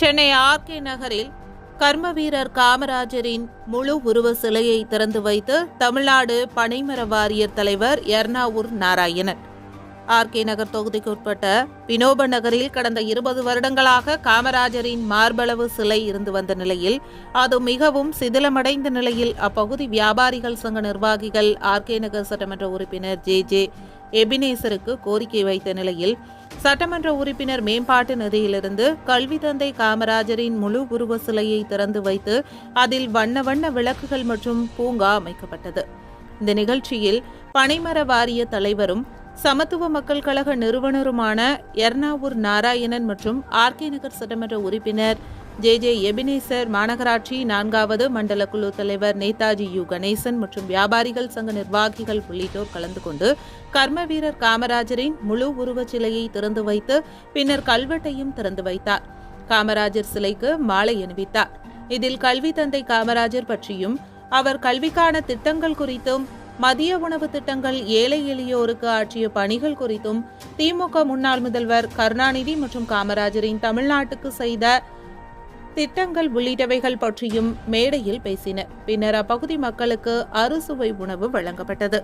Chennai RK நகரில் கர்ம வீரர் காமராஜரின் முழு உருவ சிலையை திறந்து வைத்து தமிழ்நாடு பனைமர வாரியர் தலைவர் எர்ணாவூர் நாராயணன். ஆர்கே நகர் தொகுதிக்குட்பட்ட வினோப நகரில் கடந்த இருபது வருடங்களாக காமராஜரின் மார்பளவு சிலை இருந்து வந்த நிலையில் அது மிகவும் சிதிலமடைந்த நிலையில் அப்பகுதி வியாபாரிகள் சங்க நிர்வாகிகள் ஆர்கே நகர் சட்டமன்ற உறுப்பினர் ஜே ஜே எபினேசருக்கு கோரிக்கை வைத்த நிலையில் சட்டமன்ற உறுப்பினர் மேம்பாட்டு நிதியிலிருந்து கல்வி தந்தை காமராஜரின் முழு உருவ சிலையை திறந்து வைத்து அதில் வண்ண வண்ண விளக்குகள் மற்றும் பூங்கா அமைக்கப்பட்டது. இந்த நிகழ்ச்சியில் பனைமர வாரிய தலைவரும் சமத்துவ மக்கள் கழக நிறுவனருமான எர்ணாவூர் நாராயணன் மற்றும் ஆர்கே நகர் சட்டமன்ற உறுப்பினர் ஜே ஜே எபினேசர் மாநகராட்சி நான்காவது மண்டல குழு தலைவர் நேதாஜி யு கணேசன் மற்றும் வியாபாரிகள் சங்க நிர்வாகிகள் உள்ளிட்டோர் கலந்து கொண்டு கர்ம வீரர் காமராஜரின் முழு உருவச் சிலையை திறந்து வைத்து பின்னர் கல்வெட்டையும் திறந்து வைத்தார். காமராஜர் சிலைக்கு மாலை அணிவித்தார். இதில் கல்வி தந்தை காமராஜர் பற்றியும் அவர் கல்விக்கான திட்டங்கள் குறித்தும் மதிய உணவு திட்டங்கள் ஏழை எளியோருக்கு ஆற்றிய பணிகள் குறித்தும் திமுக முன்னாள் முதல்வர் கருணாநிதி மற்றும் காமராஜரின் தமிழ்நாட்டுக்கு செய்த திட்டங்கள் உள்ளிட்டவைகள் பற்றியும் மேடையில் பேசினர். பின்னர் அப்பகுதி மக்களுக்கு அறுசுவை உணவு வழங்கப்பட்டது.